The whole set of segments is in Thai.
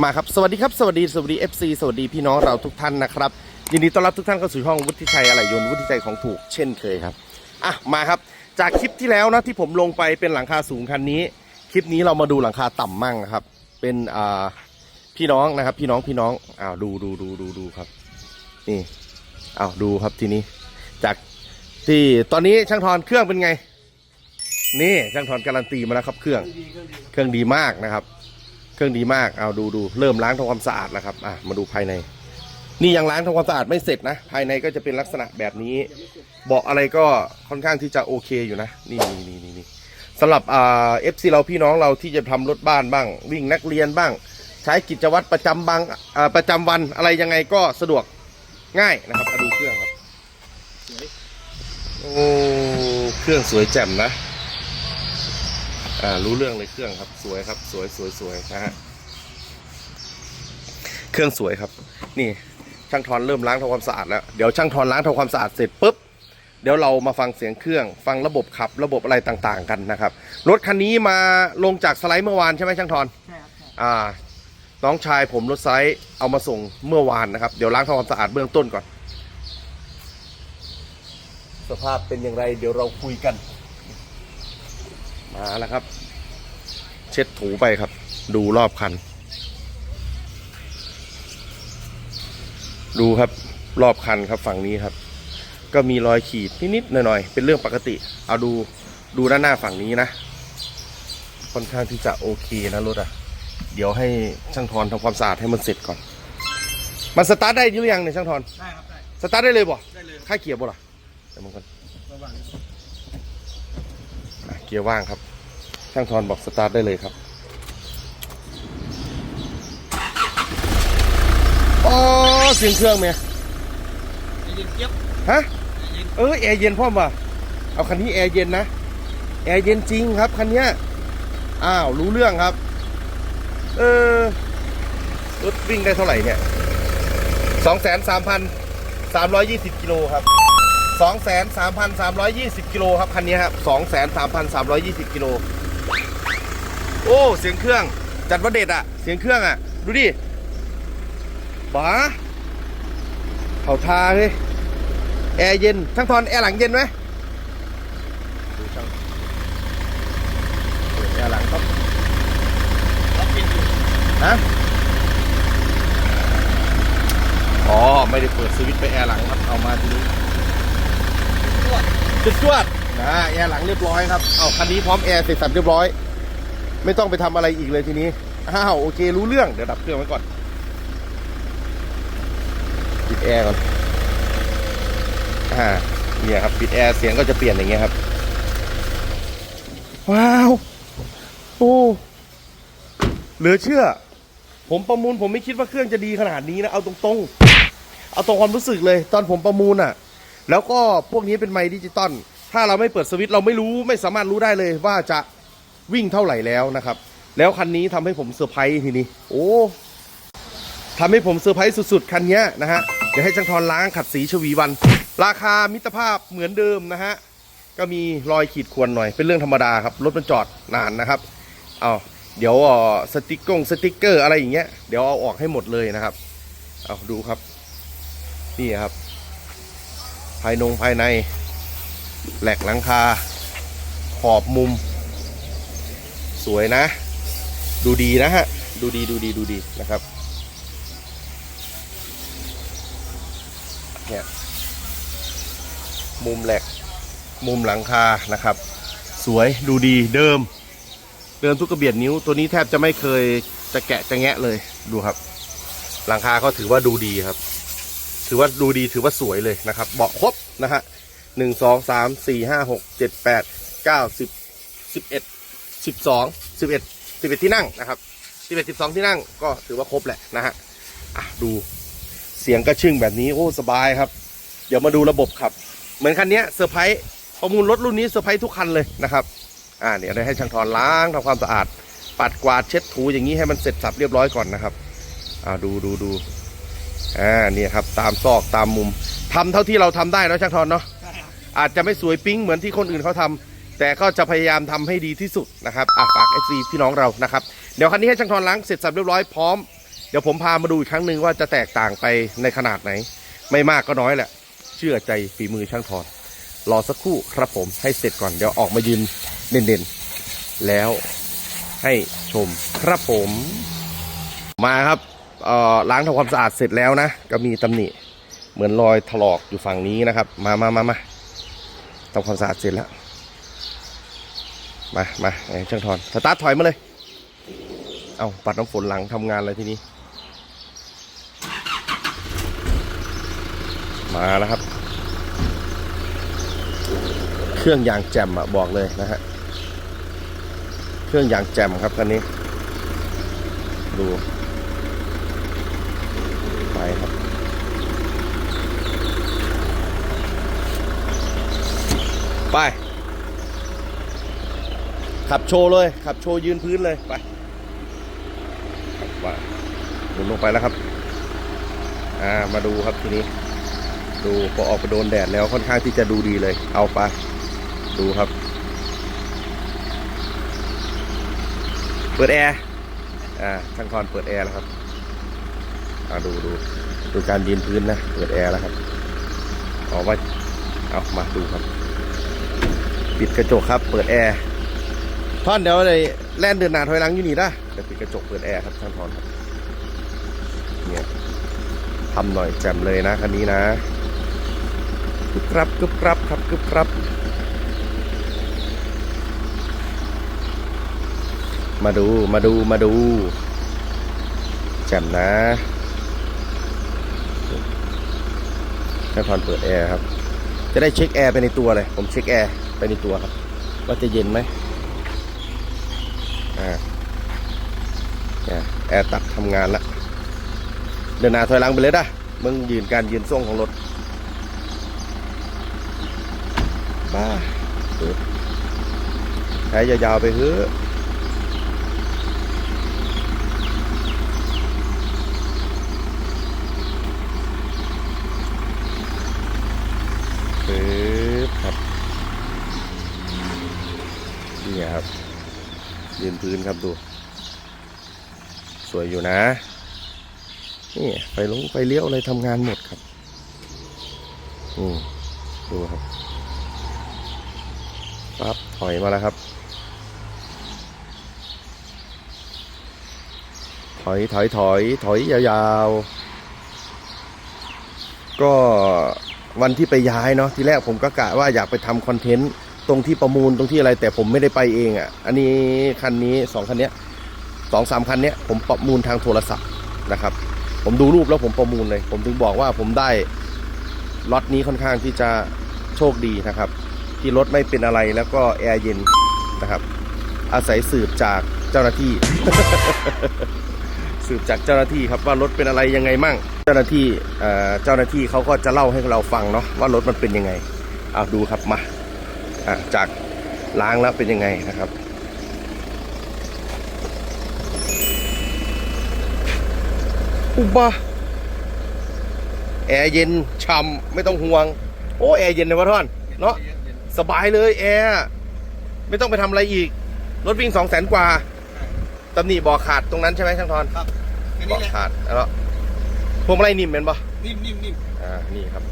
มาครับสวัสดีครับสวัสดีสวัสดี FC สวัสดีพี่น้องเราทุกท่านนะครับยินดีต้อนรับทุกท่านเข้าสู่ห้องวุฒิชัยอะไหล่ยนต์วุฒิชัยของถูกเช่นเคยครับอะมาครับ จากคลิปที่แล้วนะที่ผมลงไปเป็นหลังคาสูงคันนี้ คลิปนี้เรามาดูหลังคาต่ำมั่งนะครับ เป็นอ่าพี่น้องนะครับ พี่น้องพี่น้องอ้าวดูดูดูดูดูครับ นี่อ้าวดูครับทีนี้ จากที่ตอนนี้ช่างทอนเครื่องเป็นไง นี่ช่างทอนการันตีมาแล้วครับเครื่องเครื่องดีมากนะครับ เครื่องดีมากเอาดูดูเริ่มล้างทำความสะอาดแล้วครับอะมาดูภายใน นี่ยังล้างทำความสะอาดไม่เสร็จนะ ภายในก็จะเป็นลักษณะแบบนี้ เบาะอะไรก็ค่อนข้างที่จะโอเคอยู่นะ นี่นี่นี่นี่นสำหรับอ่าเอฟซีเราพี่น้องเราที่จะทำรถบ้านบ้าง วิ่งนักเรียนบ้าง ใช้กิจวัตรประจำบางอ่าประจำวันอะไรยังไงก็สะดวกง่ายนะครับมาดูเครื่องครับโอ้เครื่องสวยแจ่มนะ รู้เรื่องเลยเครื่องครับ สวยครับ สวยสวยสวยนะฮะเครื่องสวยครับ นี่ช่างทอนเริ่มล้างทำความสะอาดแล้วเดี๋ยวช่างทอนล้างทำความสะอาดเสร็จปุ๊บเดี๋ยวเรามาฟังเสียงเครื่อง ฟังระบบขับระบบอะไรต่างๆ กันนะครับ รถคันนี้มาลงจากสไลด์เมื่อวานใช่ไหมช่างทอนใช่ครับใช่อ่า น้องชายผมรถไซส์เอามาส่งเมื่อวานนะครับ เดี๋ยวล้างทำความสะอาดเบื้องต้นก่อน สภาพเป็นอย่างไร เดี๋ยวเราคุยกัน มาแล้วครับ เช็ดถูไปครับ ดูรอบคัน ดูครับรอบคันครับฝั่งนี้ครับ ก็มีรอยขีดนิดๆหน่อยๆเป็นเรื่องปกติ เอาดูดูด้านหน้าฝั่งนี้นะ ค่อนข้างที่จะโอเคนะรถอะ เดี๋ยวให้ช่างทอนทำความสะอาดให้มันเสร็จก่อน มันสตาร์ทได้หรือยังเนี่ยช่างทอนได้ครับได้สตาร์ทได้เลยบ่ได้เลยค่าเกียร์บ่ล่ะเดี๋ยวมันกัน ระหว่าง อะเกียร์ว่างครับ ช่างทอนบอกสตาร์ทได้เลยครับอ๋อเสียงเครื่องไหมใจเย็นเจี๊ยบฮะใจเย็นเออแอร์เย็นพ่อมว่ะเอาคันนี้แอร์เย็นนะแอร์เย็นจริงครับคันเนี้ยอ้าวรู้เรื่องครับ เออรถวิ่งได้เท่าไหร่เนี่ยสองแสนสามพันสามร้อยยี่สิบกิโลครับ สองแสนสามพันสามร้อยยี่สิบกิโลครับ คันนี้ครับสองแสนสามพันสามร้อยยี่สิบกิโล โอ้ เสียงเครื่อง จัดว่าเด็ดอะเสียงเครื่องอะดูดิบ้าเขาทาเลยแอร์เย็นช่างทอน แอร์หลังเย็นไหมดูช่างเปิดแอร์หลังครับล็อกปิดอยู่ฮะอ๋อ ไม่ได้เปิดสวิตช์ไปแอร์หลังครับ เอามาทีนี้ จุดจวดนะแอร์หลังเรียบร้อยครับเอาคันนี้พร้อมแอร์เสร็จสับเรียบร้อย ไม่ต้องไปทำอะไรอีกเลยทีนี้อ้าวโอเค รู้เรื่องเดี๋ยวดับเครื่องไว้ก่อนปิดแอร์ก่อนอ่าเนี่ยครับปิดแอร์เสียงก็จะเปลี่ยนอย่างเงี้ยครับ ว้าว โอ้เหลือเชื่อ ผมประมูลผมไม่คิดว่าเครื่องจะดีขนาดนี้นะเอาตรงๆ เอาตรงความรู้สึกเลย ตอนผมประมูลอะ แล้วก็พวกนี้เป็นไมค์ดิจิตอลถ้าเราไม่เปิดสวิตช์เราไม่รู้ไม่สามารถรู้ได้เลยว่าจะวิ่งเท่าไหร่แล้วนะครับ แล้วคันนี้ทำให้ผมเซอร์ไพรส์ทีนี้ โอ้ทำให้ผมเซอร์ไพรส์สุดๆ คันนี้นะฮะ เดี๋ยวให้ช่างทอนล้างขัดสีชวีวัน ราคามิตรภาพเหมือนเดิมนะฮะ ก็มีรอยขีดข่วนหน่อย เป็นเรื่องธรรมดาครับ รถมันจอดนานนะครับ เอาเดี๋ยวอ่อสติกกงสติกเกอร์อะไรอย่างเงี้ย เดี๋ยวเอาออกให้หมดเลยนะครับ เอาดูครับ นี่ครับ ภายนงภายใน แหลกหลังคา ขอบมุม สวยนะ ดูดีนะฮะ ดูดีดูดีดูดีนะครับเนี่ยมุมแหลกมุมหลังคานะครับ สวยดูดีเดิม เดิมทุกกระเบียดนิ้วตัวนี้แทบจะไม่เคยจะแกะจะแงะเลยดูครับ หลังคาก็ถือว่าดูดีครับ ถือว่าดูดีถือว่าสวยเลยนะครับ เบาะครบนะฮะหนึ่งสองสามสี่ห้าหกเจ็ดแปดเก้าสิบสิบเอ็ดสิบสองสิบเอ็ดสิบเอ็ดที่นั่งนะครับสิบเอ็ดสิบสองที่นั่งก็ถือว่าครบแหละนะฮะอะดูเสียงกระชึ่งแบบนี้โอ้สบายครับ เดี๋ยวมาดูระบบขับ เหมือนคันนี้เซอร์ไพรส์ประมูลรถรุ่นนี้เซอร์ไพรส์ทุกคันเลยนะครับอ่าเดี๋ยวได้ให้ช่างทอนล้างทำความสะอาด ปัดกวาดเช็ดถูอย่างนี้ให้มันเสร็จสับเรียบร้อยก่อนนะครับอ่าดูดูดู อ่าเนี่ยครับตามซอกตามมุมทำเท่าที่เราทำได้เนอะช่างทอนเนาะใช่ครับอาจจะไม่สวยปิ๊งเหมือนที่คนอื่นเขาทำแต่ก็จะพยายามทำให้ดีที่สุดนะครับอะฝาก FC พี่น้องเรานะครับเดี๋ยวคันนี้ให้ช่างทอนล้างเสร็จสับเรียบร้อยพร้อมเดี๋ยวผมพามาดูอีกครั้งหนึ่งว่าจะแตกต่างไปในขนาดไหน ไม่มากก็น้อยแหละ เชื่อใจฝีมือช่างทอนรอสักครู่ครับผมให้เสร็จก่อนเดี๋ยวออกมายืนเด่นๆแล้วให้ชมครับผมมาครับเอ่อ ล้างทำความสะอาดเสร็จแล้วนะ ก็มีตำหนิเหมือนรอยถลอกอยู่ฝั่งนี้นะครับ มามามามาทำความสะอาดเสร็จแล้ว มามาไอ้ช่างทอนสตาร์ทถอยมาเลย เอาปัดน้ำฝนหลังทำงานเลยทีนี้ มาแล้วครับ เครื่องยางแจ่มอะบอกเลยนะฮะ เครื่องยางแจ่มครับคันนี้ ดู ไปครับ ไป ขับโชว์เลย ขับโชว์ยืนพื้นเลย ไปว่าหมุนลงไปแล้วครับ อ่า มาดูครับทีนี้ ดูพอออกไปโดนแดดแล้วค่อนข้างที่จะดูดีเลย เอาไป ดูครับ เปิดแอร์ อ่าช่างคอนเปิดแอร์แล้วครับ อ่าดูดูดูการยืนพื้นนะ เปิดแอร์แล้วครับออกมาเอามาดูครับ ปิดกระจกครับ เปิดแอร์ท่อนเดี๋ยวเลยแล่นเดินหน้าถอยหลังอยู่นี่นะเดี๋ยวปิดกระจกเปิดแอร์ครับช่างทอนครับเนี่ยทำหน่อยแจ่มเลยนะคันนี้นะกึบครับกึบครับครับกึบครับ มาดูมาดูมาดูแจ่มนะช่างทอนเปิดแอร์ครับ จะได้เช็คแอร์ไปในตัวเลย ผมเช็คแอร์ ไปในตัวครับว่าจะเย็นไหมอ่าแอร์ตัดทำงานละเดินหน้าถอยหลังไปเลยนะมึงยืนการยืนส่งของรถบ้าเปิดใช้ยาวๆไปเฮ้อะปึ๊บครับ นี่ครับยืนพื้นครับดู สวยอยู่นะนี่ไฟลงไฟเลี้ยวอะไรทำงานหมดครับอืมดูครับปั๊บถอยมาแล้วครับ ถอยถอยถอยถอยยาวๆ ก็วันที่ไปย้ายเนาะทีแรกผมก็กะว่าอยากไปทำคอนเทนต์ ตรงที่ประมูลตรงที่อะไร แต่ผมไม่ได้ไปเองอะ่ะ อันนี้คันนี้สองคันเนี้ยสองสามคันเนี้ยผมประมูลทางโทรศัพท์นะครับ ผมดูรูปแล้วผมประมูลเลย ผมถึงบอกว่าผมได้ล็อตนี้ค่อนข้างที่จะโชคดีนะครับ ที่รถไม่เป็นอะไรแล้วก็แอร์เย็นนะครับ อาศัยสืบจากเจ้าหน้าที่ สืบจากเจ้าหน้าที่ครับว่ารถเป็นอะไรยังไงมั่ง เจ้าหน้าที่เออเจ้าหน้าที่เขาก็จะเล่าให้เราฟังเนาะว่ารถมันเป็นยังไงเอาดูครับมา จากล้างแล้วเป็นยังไงนะครับ อุบะแอร์เย็นช่ำไม่ต้องห่วง โอ้ แอร์เย็นเลยวะท่อนเนาะสบายเลยแอร์ไม่ต้องไปทำอะไรอีก รถวิ่งสองแสนกว่าตำหนิบอกขาดตรงนั้นใช่ไหมช่างทอนครับแค่บนี้อกแหละขาดแล้วพวงมาลัยนิ่มเป็นปะนิ่มนิ่มนิ่มอ่านี่ครับ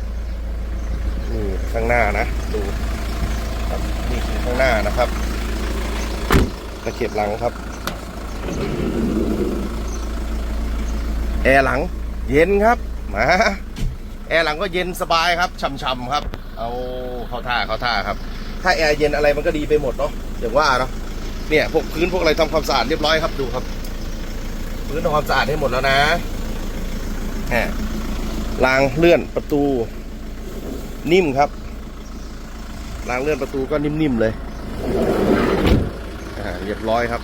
นี่ข้างหน้านะ ดูครับนี่คือ ข้างหน้านะครับตะเข็บหลังครับ แอร์หลัง เย็นครับมาแอร์หลังก็เย็นสบายครับช่ำๆครับ เอาเข้าท่าเข้าท่าครับ ถ้าแอร์เย็นอะไรมันก็ดีไปหมดเนาะอย่างว่าเนาะเนี่ยพวกพื้นพวกอะไรทำความสะอาดเรียบร้อยครับดูครับ พื้นทำความสะอาดให้หมดแล้วนะแหมรางเลื่อนประตู นิ่มครับ รางเลื่อนประตูก็นิ่มๆเลยเรียบร้อยครับ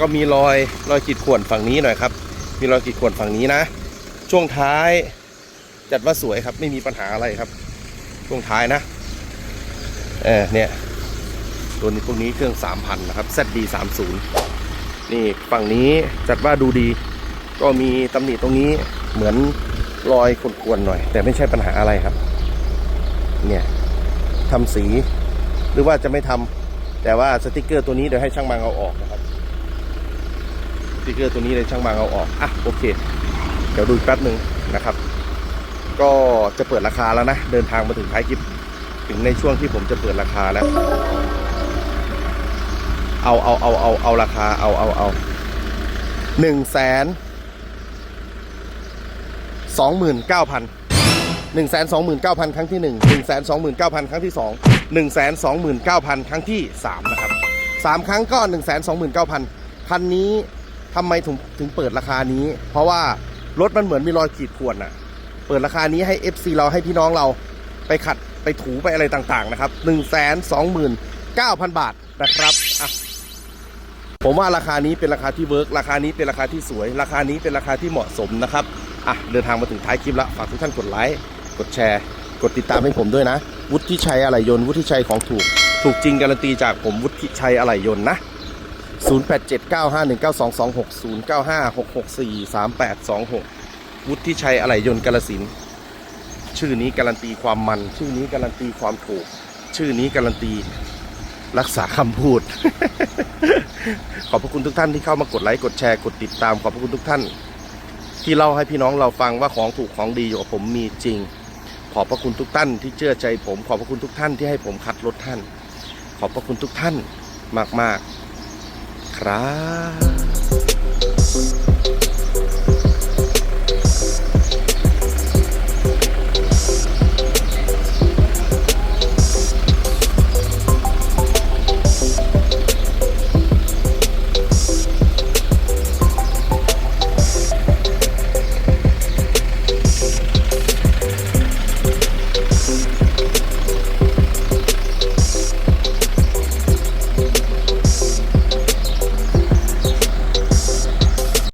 ก็มีรอยรอยขีดข่วนฝั่งนี้หน่อยครับ มีรอยขีดข่วนฝั่งนี้นะ ช่วงท้ายจัดว่าสวยครับ ไม่มีปัญหาอะไรครับ ช่วงท้ายนะ เออเนี่ย ตัวนี้พวกนี้เครื่อง3,000นะครับ ZD 30นี่ฝั่งนี้จัดว่าดูดี ก็มีตำหนิตรงนี้เหมือนรอยขวนๆหน่อย แต่ไม่ใช่ปัญหาอะไรครับ เนี่ย ทำสี หรือว่าจะไม่ทำแต่ว่าสติกเกอร์ตัวนี้เดี๋ยวให้ช่างมังเอาออกนะครับสติกเกอร์ตัวนี้เลยช่างบางเอาออกอะโอเค เดี๋ยวดูอีกแป๊บหนึ่งนะครับ ก็จะเปิดราคาแล้วนะเดินทางมาถึงท้ายคลิปถึงในช่วงที่ผมจะเปิดราคาแล้วเอาเอาเอาเอาเอาราคาเอาเอาเอาหนึ่งแสนสองหมื่นเก้าพัน หนึ่งแสนสองหมื่นเก้าพันครั้งที่หนึ่งหนึ่งแสนสองหมื่นเก้าพันครั้งที่สองหนึ่งแสนสองหมื่นเก้าพันครั้งที่สามนะครับสามครั้งก็หนึ่งแสนสองหมื่นเก้าพันคันนี้ทำไมถึงถึงเปิดราคานี้ เพราะว่ารถมันเหมือนมีรอยขีดข่วนอะเปิดราคานี้ให้ FC เราให้พี่น้องเราไปขัดไปถูไปอะไรต่างๆนะครับหนึ่งแสนสองหมื่นเก้าพันบาทนะครับอะผมว่าราคานี้เป็นราคาที่เวิร์กราคานี้เป็นราคาที่สวย ราคานี้เป็นราคาที่เหมาะสมนะครับ อะ เดินทางมาถึงท้ายคลิปแล้ว ฝากทุกท่านกดไลค์ กดแชร์ กดติดตามให้ผมด้วยนะ วุฒิชัยอะไหล่ยนต์วุฒิชัยของถูก ถูกจริงการันตีจากผมวุฒิชัยอะไหล่ยนต์นะ 0879519226 วุฒิชัยอะไหล่ยนต์กาลสินชื่อนี้การันตีความมัน ชื่อนี้การันตีความถูก ชื่อนี้การันตีรักษาคำพูด ขอบพระคุณทุกท่านที่เข้ามากดไลค์กดแชร์กดติดตาม ขอบพระคุณทุกท่าน ที่เล่าให้พี่น้องเราฟังว่าของถูกของดีอยู่กับผมมีจริง ขอบพระคุณทุกท่านที่เชื่อใจผม ขอบพระคุณทุกท่านที่ให้ผมคัดรถท่าน ขอบพระคุณทุกท่านมาก ๆ ครับ